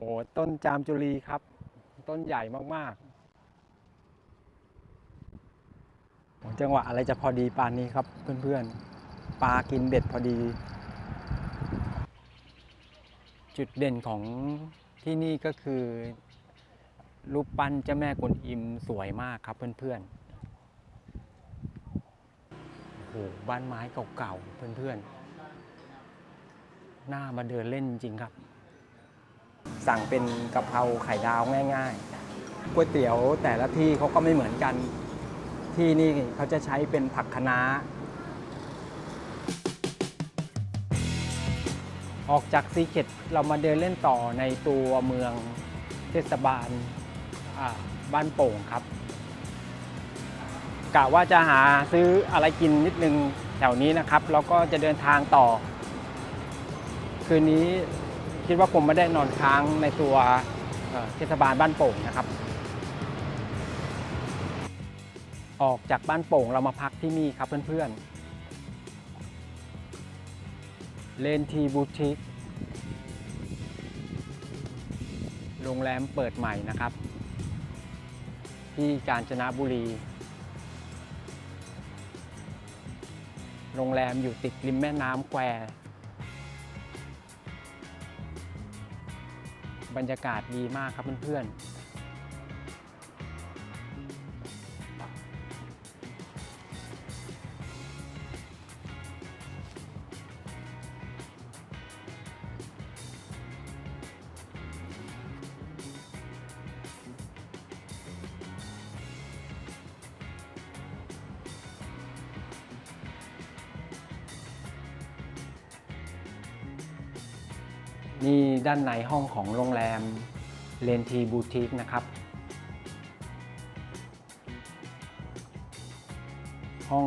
โอ้ต้นจามจุลีครับ ต้นใหญ่มากๆจังหวะอะไรจะพอดีปานนี้ครับเพื่อนๆปลากินเบ็ดพอดี จุดเด่นของที่นี่ก็คือ รูปปั้นเจ้าแม่กวนอิมสวยมากครับเพื่อนๆโอ้โหบ้านไม้เก่าๆเพื่อนๆหน้ามาเดินเล่นจริงครับ สั่งเป็นกะเพราไข่ดาวง่ายๆก๋วยเตี๋ยวแต่ละที่เขาก็ไม่เหมือนกัน ที่นี่เขาจะใช้เป็นผักคะน้า ออกจากซีเค็ดเรามาเดินเล่นต่อในตัวเมืองเทศบาลบ้านโป่งครับกะว่าจะหาซื้ออะไรกินนิดนึงแถวนี้นะครับ แล้วก็จะเดินทางต่อ คืนนี้ คิดว่าผมไม่ได้นอนค้างในตัวเทศบาลบ้านโป่งนะครับ ออกจากบ้านโป่งเรามาพักที่นี่ครับเพื่อนๆเลนทีบูติกโรงแรมเปิดใหม่นะครับ ที่กาญจนบุรี โรงแรมอยู่ติดริมแม่น้ำแคว บรรยากาศดีมากครับเพื่อนๆ นี่ด้านในห้องของโรงแรมเลนทีบูติกนะครับ ห้อง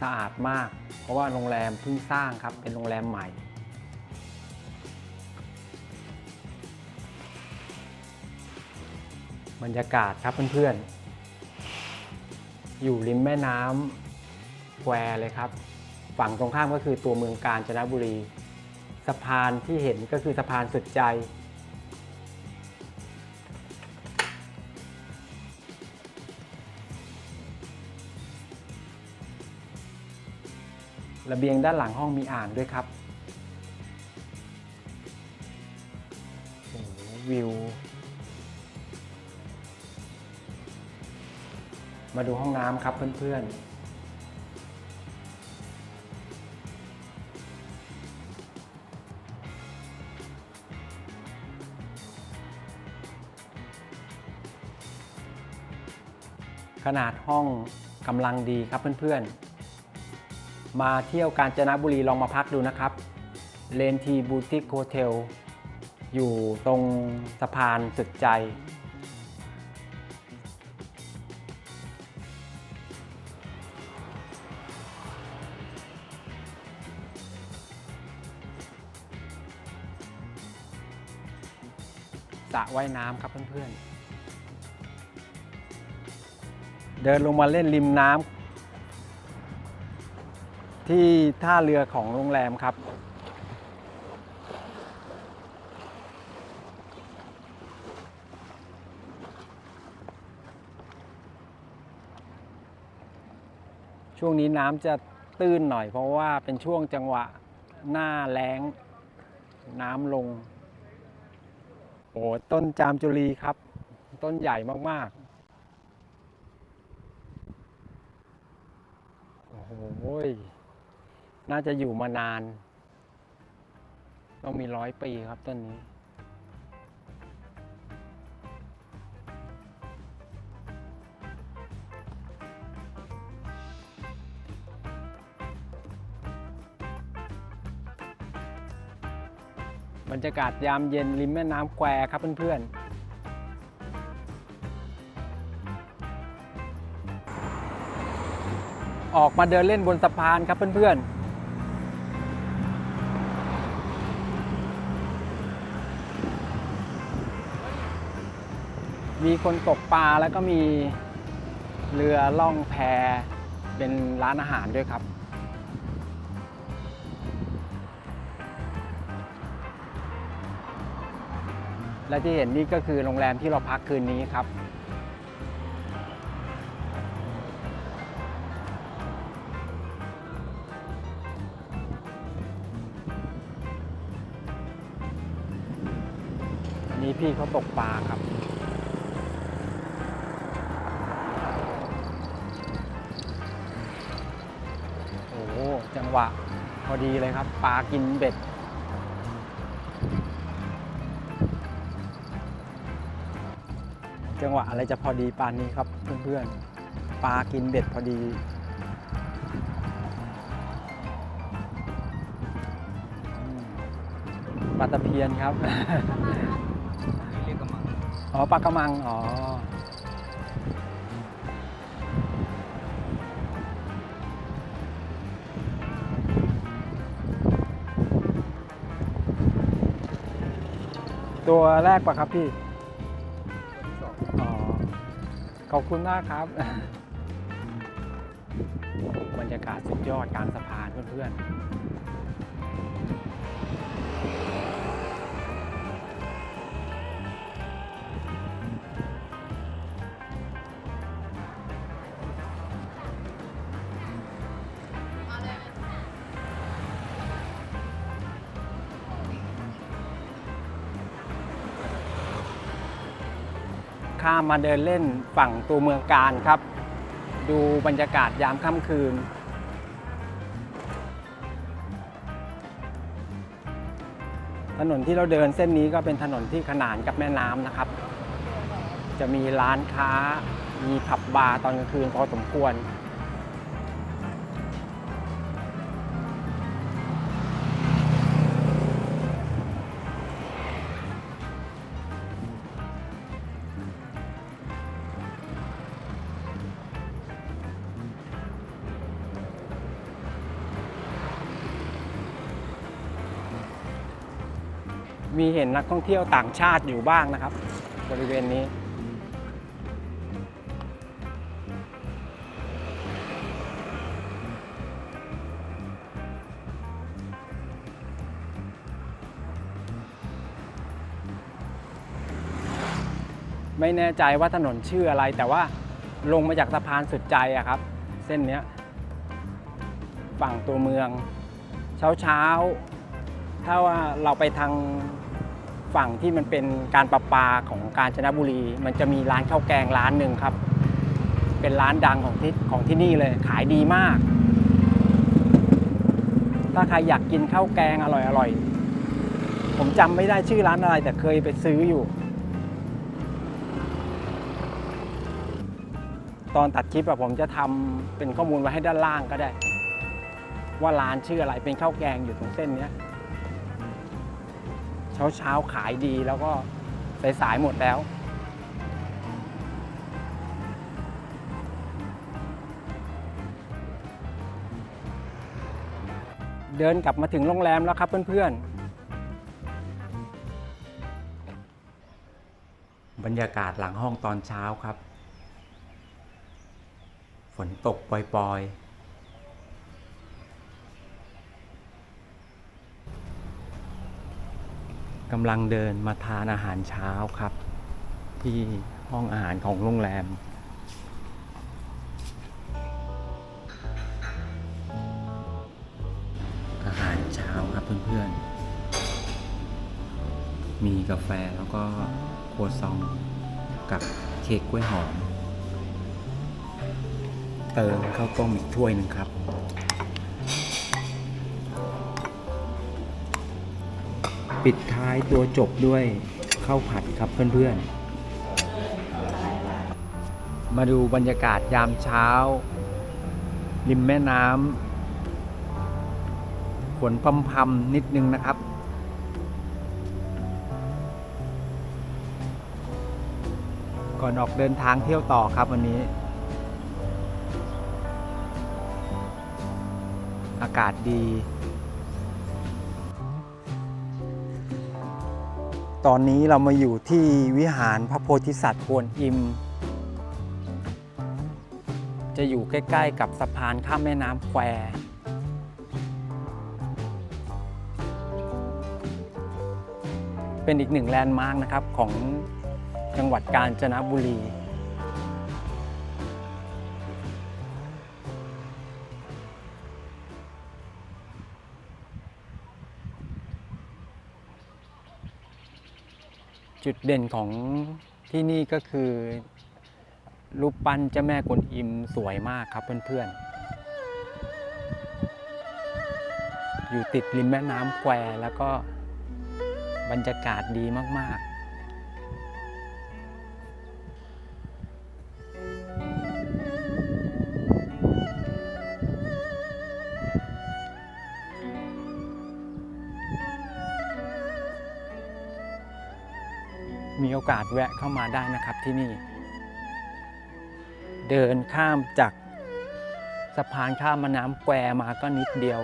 สะอาดมาก เพราะว่าโรงแรมเพิ่งสร้างครับ เป็นโรงแรมใหม่ บรรยากาศครับเพื่อนๆ อยู่ริมแม่น้ำแควเลยครับ ฝั่งตรงข้ามก็คือตัวเมืองกาญจนบุรี สะพานที่เห็นก็คือสะพานสุดใจ ระเบียงด้านหลังห้องมีอ่างด้วยครับวิว มาดูห้องน้ำครับเพื่อนๆ ขนาดห้องกำลังดีครับเพื่อนๆ มาเที่ยวกาญจนบุรีลองมาพักดูนะครับเลนทีบูติกโฮเทลอยู่ตรงสะพานสุดใจ สระว่ายน้ำครับเพื่อนๆ เดินลงมาเล่นริมน้ำที่ท่าเรือของโรงแรมครับ ช่วงนี้น้ำจะตื้นหน่อยเพราะว่าเป็นช่วงจังหวะหน้าแล้ง น้ำลง โอ้ต้นจามจุลีครับ ต้นใหญ่มาก ๆ โอ้โห ย น่าจะอยู่มานาน ต้องมีร้อยปีครับต้นนี้ บรรยากาศยามเย็นริมแม่น้ำแควครับเพื่อนๆ ออกมาเดินเล่นบนสะพานครับเพื่อนๆมีคนตกปลาแล้วก็มีเรือล่องแพเป็นร้านอาหารด้วยครับ และที่เห็นนี่ก็คือโรงแรมที่เราพักคืนนี้ครับ ตกปลาครับ โอ้โหจังหวะ พอดีเลยครับ ปลากินเบ็ด จังหวะอะไรจะพอดีปานนี้ครับเพื่อนๆ ปลากินเบ็ดพอดีมปลาตะเพียนครับ อ๋อปลากระมัง อ๋อ ตัวแรกปะครับพี่ อ๋อ ขอบคุณมากครับ บรรยากาศสุดยอดกลางสะพานเพื่อนๆ ข้ามมาเดินเล่นฝั่งตัวเมืองการครับ ดูบรรยากาศยามค่ำคืน ถนนที่เราเดินเส้นนี้ก็เป็นถนนที่ขนานกับแม่น้ำนะครับ จะมีร้านค้ามีผับบาร์ตอนกลางคืนพอสมควร มีเห็นนักท่องเที่ยวต่างชาติอยู่บ้างนะครับ บริเวณนี้ ไม่แน่ใจว่าถนนชื่ออะไรแต่ว่าลงมาจากสะพานสุดใจอะครับ เส้นนี้ฝั่งตัวเมือง เช้าเช้าๆถ้าว่าเราไปทาง ฝั่งที่มันเป็นการประปาของกาญจนบุรี มันจะมีร้านข้าวแกงร้านหนึ่งครับ เป็นร้านดังของที่ของที่นี่เลยขายดีมาก ถ้าใครอยากกินข้าวแกงอร่อยๆผมจำไม่ได้ชื่อร้านอะไรแต่เคยไปซื้ออยู่ ตอนตัดคลิปอะผมจะทำเป็นข้อมูลไว้ให้ด้านล่างก็ได้ ว่าร้านชื่ออะไรเป็นข้าวแกงอยู่ตรงเส้นนี้ เช้าเช้าขายดีแล้วก็สายสายๆหมดแล้ว เดินกลับมาถึงโรงแรมแล้วครับเพื่อนๆ บรรยากาศหลังห้องตอนเช้าครับ ฝนตกปล่อยๆ กำลังเดินมาทานอาหารเช้าครับ ที่ห้องอาหารของโรงแรม อาหารเช้าครับเพื่อนๆ มีกาแฟแล้วก็โครัวซองกับเค้กกล้วยหอม เติมข้าวต้มอีกถ้วยหนึ่งครับ ปิดท้ายตัวจบด้วยข้าวผัดครับเพื่อนๆ มาดูบรรยากาศยามเช้า ริมแม่น้ำฝนพำพำๆนิดนึงนะครับ ก่อนออกเดินทางเที่ยวต่อครับวันนี้ อากาศดี ตอนนี้เรามาอยู่ที่วิหารพระโพธิสัตว์กวนอิม จะอยู่ใกล้ ๆ กับสะพานข้ามแม่น้ำแควเป็นอีกหนึ่งแลนด์มาร์กนะครับของจังหวัดกาญจนบุรี จุดเด่นของที่นี่ก็คือรูปปั้นเจ้าแม่กวนอิมสวยมากครับเพื่อนๆ อยู่ติดริมแม่น้ำแควแล้วก็บรรยากาศดีมากๆ โอกาสแวะเข้ามาได้นะครับที่นี่ เดินข้ามจากสะพานข้ามแม่น้ำแควมาก็นิดเดียว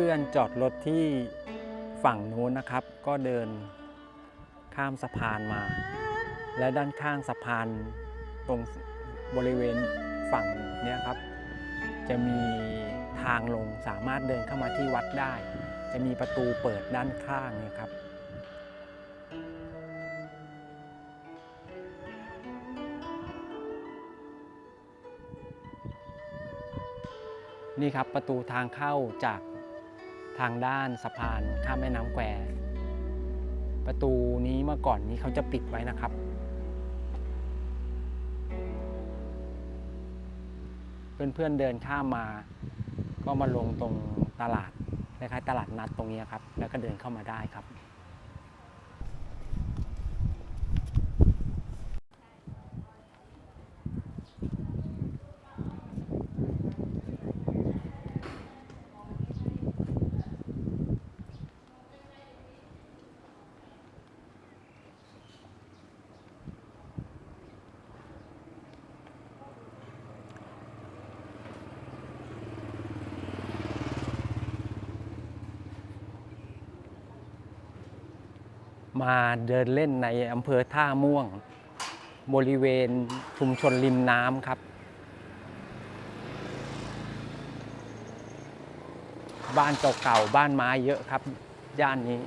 พื่อนๆจอดรถที่ฝั่งนู้นนะครับ ก็เดินข้ามสะพานมา และด้านข้างสะพานตรงบริเวณฝั่งเนี้ยครับ จะมีทางลงสามารถเดินเข้ามาที่วัดได้ จะมีประตูเปิดด้านข้างเนี่ยครับนี่ครับประตูทางเข้าจาก ทางด้านสะพานข้ามแม่น้ำแควประตูนี้เมื่อก่อนนี้เขาจะปิดไว้นะครับ เพื่อนๆเดินข้ามมา ก็มาลงตรงตลาดคล้ายๆตลาดนัดตรงนี้ครับ แล้วก็เดินเข้ามาได้ครับ มาเดินเล่นในอำเภอท่าม่วง บริเวณชุมชนริมน้ำครับ บ้านเก่าๆบ้านไม้เยอะครับ ย่านนี้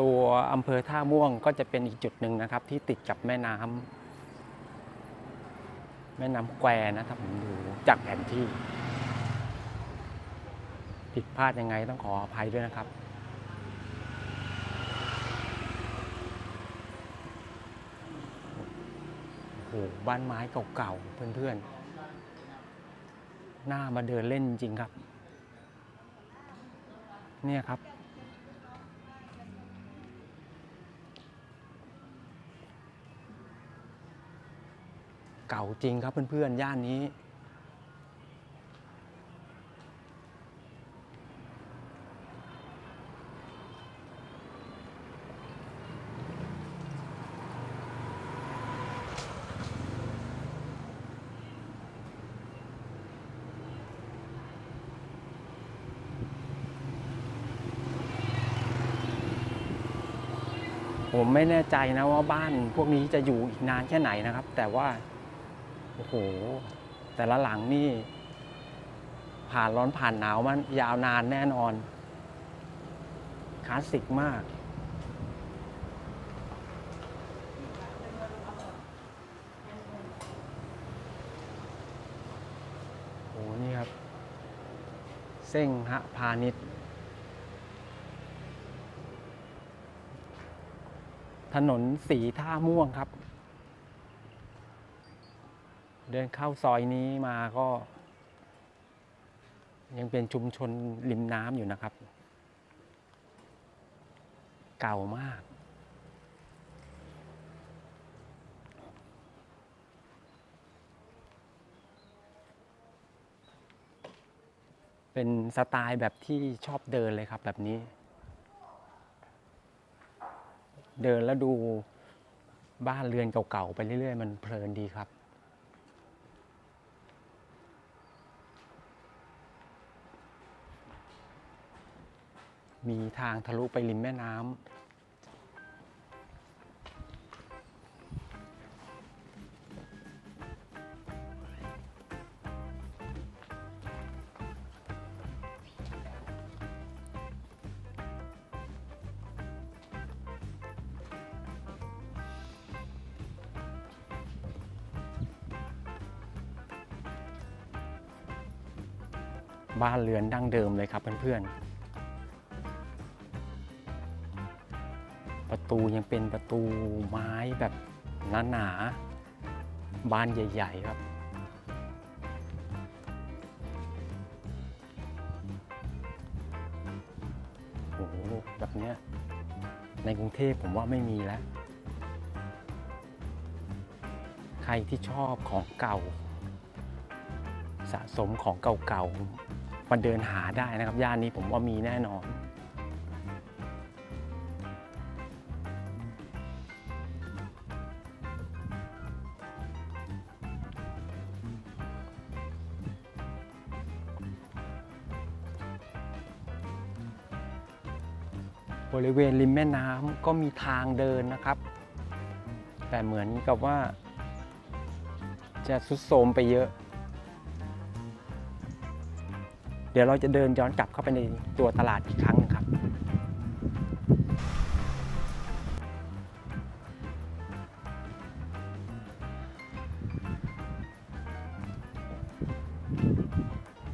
ตัวอำเภอท่าม่วงก็จะเป็นอีกจุดหนึ่งนะครับ ที่ติดกับแม่น้ำแม่น้ำแควนะถ้าผมดูจากแผนที่ ผิดพลาดยังไงต้องขออภัยด้วยนะครับโอ้โหบ้านไม้เก่าๆเพื่อนๆ หน้ามาเดินเล่นจริงครับ เนี่ยครับ เก่าจริงครับเพื่อนๆ ย่านนี้ ผมไม่แน่ใจนะว่าบ้านพวกนี้จะอยู่อีกนานแค่ไหนนะครับ แต่ว่า โอ้โห แต่ละหลังนี่ ผ่านร้อนผ่านหนาวมันยาวนานแน่นอน คลาสสิกมาก โอ้นี่ครับ เส้งฮะพาณิชย์ถนนสีท่าม่วงครับ เดินเข้าซอยนี้มาก็ ยังเป็นชุมชนริมน้ำอยู่นะครับ เก่ามาก เป็นสไตล์แบบที่ชอบเดินเลยครับแบบนี้ เดินแล้วดูบ้านเรือนเก่าๆไปเรื่อยๆ มันเพลินดีครับ มีทางทะลุไปริมแม่น้ำบ้านเรือนดั้งเดิมเลยครับเพื่อนๆ ตูยังเป็นประตูไม้แบบหนาๆบานใหญ่ ๆ ครับ โอ้โหแบบเนี้ยในกรุงเทพผมว่าไม่มีแล้ว ใครที่ชอบของเก่า สะสมของเก่าๆมาเดินหาได้นะครับ ย่านนี้ผมว่ามีแน่นอน บริเวณริมแม่น้ำก็มีทางเดินนะครับ แต่เหมือนกับว่า จะสุดโทรมไปเยอะ เดี๋ยวเราจะเดินย้อนกลับเข้าไปในตัวตลาดอีกครั้งนึงครับ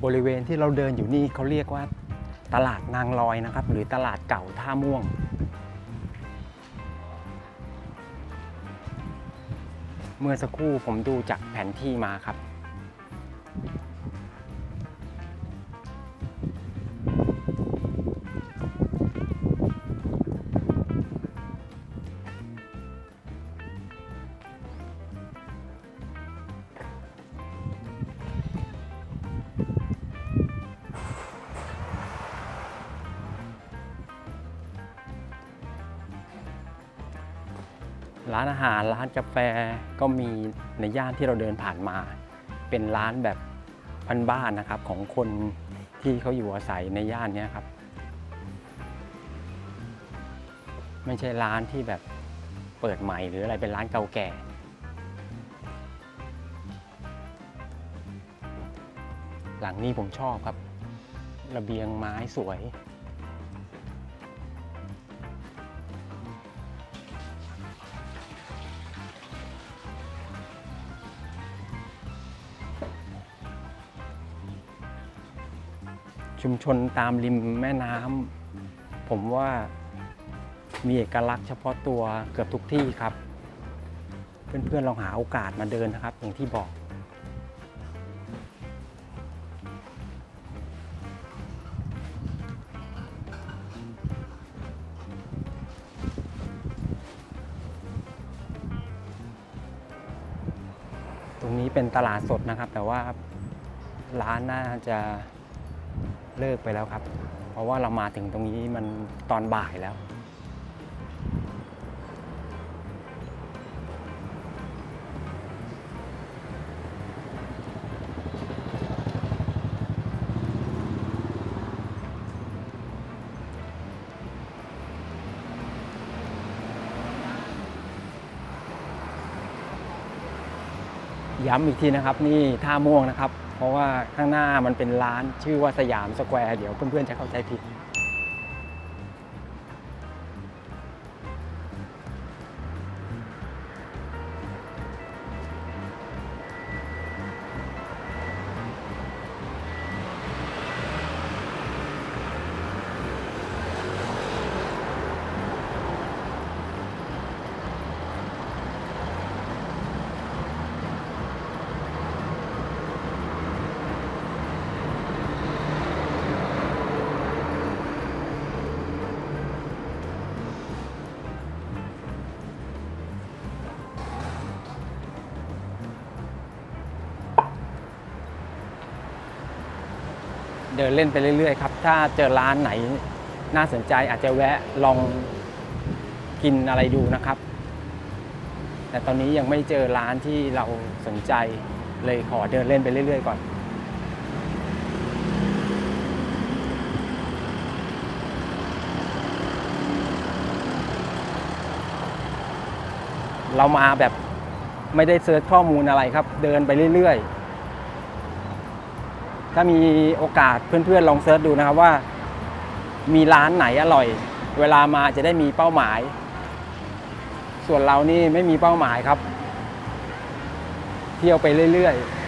บริเวณที่เราเดินอยู่นี่เขาเรียกว่า ตลาดนางลอยนะครับ หรือตลาดเก่าท่าม่วง เมื่อสักครู่ผมดูจากแผนที่มาครับ ร้านอาหารร้านกาแฟก็มีในย่านที่เราเดินผ่านมา เป็นร้านแบบบ้านๆนะครับของคนที่เขาอยู่อาศัยในย่านนี้ครับ ไม่ใช่ร้านที่แบบเปิดใหม่หรืออะไรเป็นร้านเก่าแก่ หลังนี้ผมชอบครับ ระเบียงไม้สวย ชุมชนตามริมแม่น้ำผมว่ามีเอกลักษณ์เฉพาะตัวเกือบทุกที่ครับ เพื่อนๆลองหาโอกาสมาเดินนะครับ อย่างที่บอก ตรงนี้เป็นตลาดสดนะครับ แต่ว่าร้านน่าจะ เลิกไปแล้วครับ เพราะว่าเรามาถึงตรงนี้มันตอนบ่ายแล้ว ย้ำอีกทีนะครับ นี่ท่าม่วงนะครับ เพราะว่าข้างหน้ามันเป็นร้านชื่อว่าสยามสแควร์เดี๋ยวเพื่อนๆจะเข้าใจผิด เดินเล่นไปเรื่อยๆครับถ้าเจอร้านไหนน่าสนใจอาจจะแวะลองกินอะไรดูนะครับ แต่ตอนนี้ยังไม่เจอร้านที่เราสนใจเลยขอเดินเล่นไปเรื่อย ๆ ก่อนเรามาแบบไม่ได้เซิร์ชข้อมูลอะไรครับ เดินไปเรื่อย ๆ ถ้ามีโอกาสเพื่อนๆลองเซิร์ชดูนะครับว่า มีร้านไหนอร่อย เวลามาจะได้มีเป้าหมาย ส่วนเรานี่ไม่มีเป้าหมายครับ เที่ยวไปเรื่อยๆ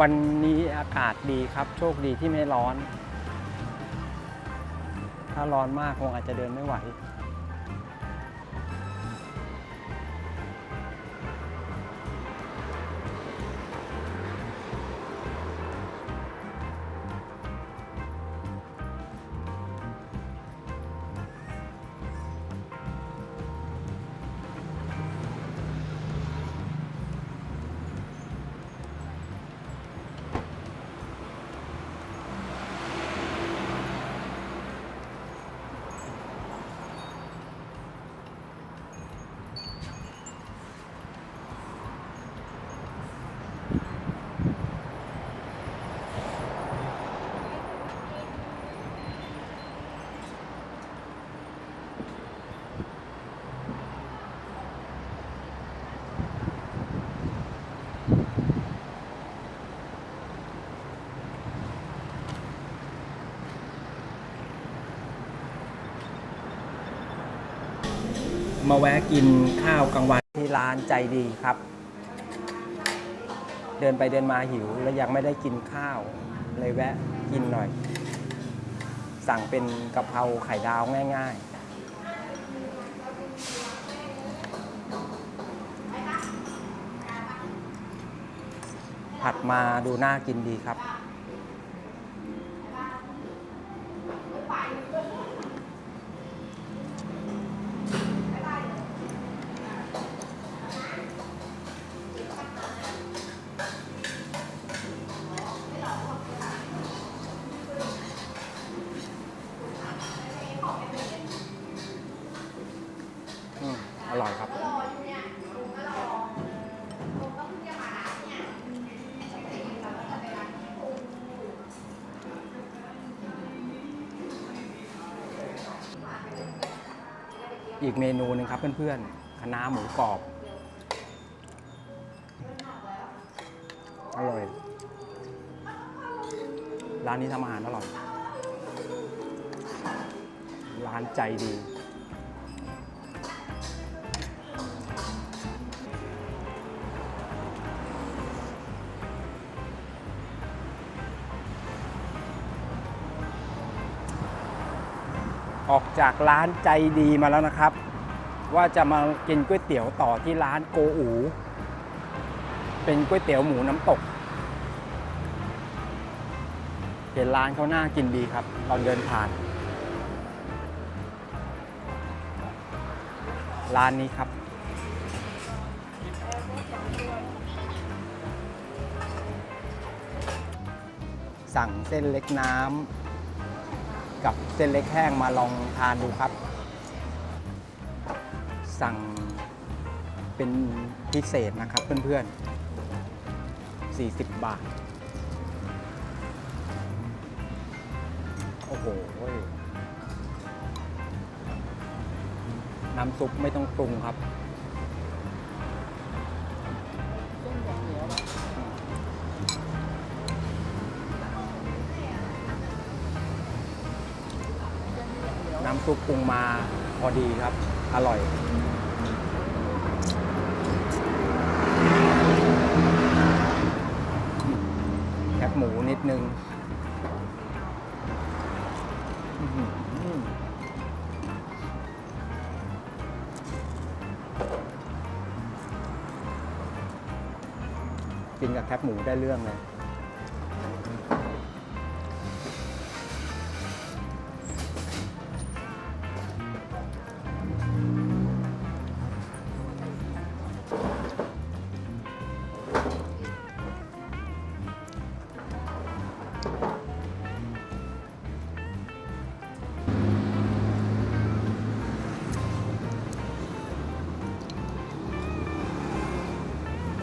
วันนี้อากาศดีครับ โชคดีที่ไม่ร้อน ถ้าร้อนมากคงอาจจะเดินไม่ไหว มาแวะกินข้าวกลางวันที่ร้านใจดีครับ เดินไปเดินมาหิว แล้วยังไม่ได้กินข้าว เลยแวะกินหน่อย สั่งเป็นกะเพราไข่ดาวง่าย ๆผัดมาดูน่ากินดีครับ นูหนึ่งครับเพื่อนๆคะน้าหมูกรอบ อร่อย ร้านนี้ทำอาหารอร่อย ร้านใจดีออกจากร้านใจดีมาแล้วนะครับ ว่าจะมากินก๋วยเตี๋ยวต่อที่ร้านโกอู เป็นก๋วยเตี๋ยวหมูน้ำตก เห็นร้านเขาน่ากินดีครับ ตอนเดินผ่าน ร้านนี้ครับสั่งเส้นเล็กน้ำกับเส้นเล็กแห้งมาลองทานดูครับ สั่งเป็นพิเศษนะครับเพื่อนๆ 40 บาท โอ้โห น้ำซุปไม่ต้องปรุงครับ น้ำซุปปรุงมาพอดีครับ อร่อย แคบหมูนิดนึงกินกับแคบหมูได้เรื่องเลย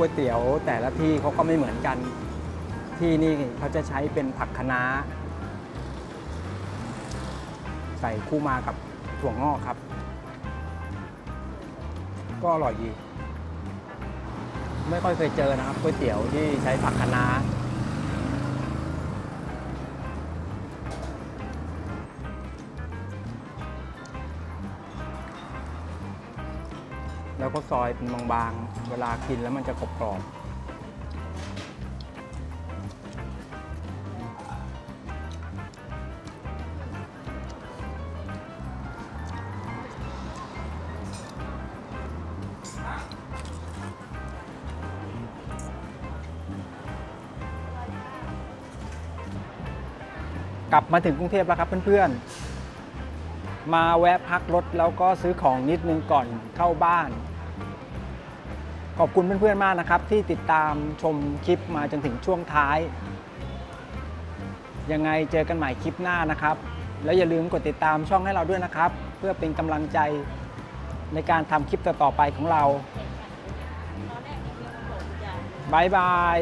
ก๋วยเตี๋ยว แต่ละที่เขาก็ไม่เหมือนกัน ที่นี่เขาจะใช้เป็นผักคะน้า ใส่คู่มากับถั่วงอกครับ ก็อร่อยดี ไม่ค่อยเคยเจอนะครับก๋วยเตี๋ยวที่ใช้ผักคะน้า แล้วก็ซอยเป็นบางๆ เวลากินแล้วมันจะกรอบๆกลับมาถึงกรุงเทพแล้วครับเพื่อนๆ มาแวะพักรถแล้วก็ซื้อของนิดนึงก่อนเข้าบ้าน ขอบคุณเพื่อนๆมากนะครับ ที่ติดตามชมคลิปมาจนถึงช่วงท้าย ยังไงเจอกันใหม่คลิปหน้านะครับ แล้วอย่าลืมกดติดตามช่องให้เราด้วยนะครับ เพื่อเป็นกำลังใจในการทำคลิปต่อๆไปของเราบายบาย